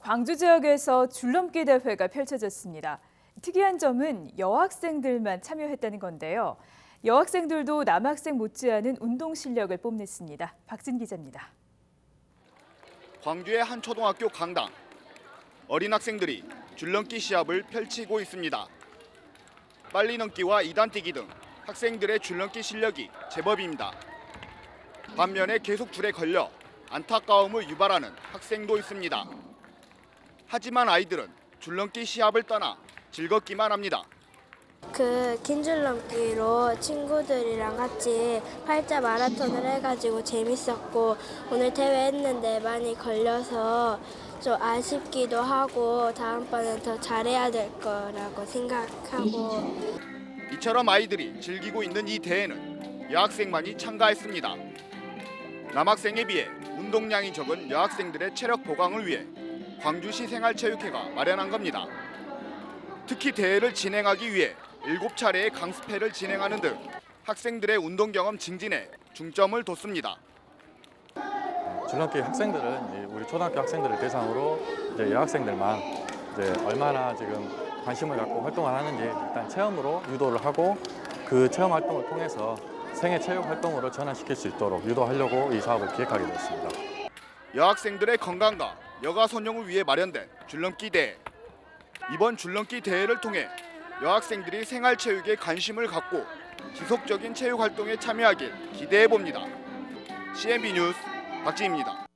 광주 지역에서 줄넘기 대회가 펼쳐졌습니다. 특이한 점은 여학생들만 참여했다는 건데요. 여학생들도 남학생 못지않은 운동 실력을 뽐냈습니다. 박진 기자입니다. 광주의 한 초등학교 강당. 어린 학생들이 줄넘기 시합을 펼치고 있습니다. 빨리 넘기와 이단 뛰기 등 학생들의 줄넘기 실력이 제법입니다. 반면에 계속 줄에 걸려 안타까움을 유발하는 학생도 있습니다. 하지만 아이들은 줄넘기 시합을 떠나 즐겁기만 합니다. 그 긴 줄넘기로 친구들이랑 같이 팔자 마라톤을 해가지고 재밌었고 오늘 대회 했는데 많이 걸려서 좀 아쉽기도 하고 다음번엔 더 잘해야 될 거라고 생각하고 이처럼 아이들이 즐기고 있는 이 대회는 여학생만이 참가했습니다. 남학생에 비해 운동량이 적은 여학생들의 체력 보강을 위해 광주시 생활체육회가 마련한 겁니다. 특히 대회를 진행하기 위해 7차례의 강습회를 진행하는 등 학생들의 운동 경험 증진에 중점을 뒀습니다. 줄넘기 학생들은 우리 초등학교 학생들을 대상으로 이제 여학생들만 이제 얼마나 지금 관심을 갖고 활동을 하는지 일단 체험으로 유도를 하고 그 체험 활동을 통해서 생애 체육 활동으로 전환시킬 수 있도록 유도하려고 이 사업을 기획하게 되었습니다. 여학생들의 건강과 여가 선용을 위해 마련된 줄넘기 대회. 이번 줄넘기 대회를 통해 여학생들이 생활 체육에 관심을 갖고 지속적인 체육 활동에 참여하길 기대해 봅니다. CNB 뉴스 박지입니다.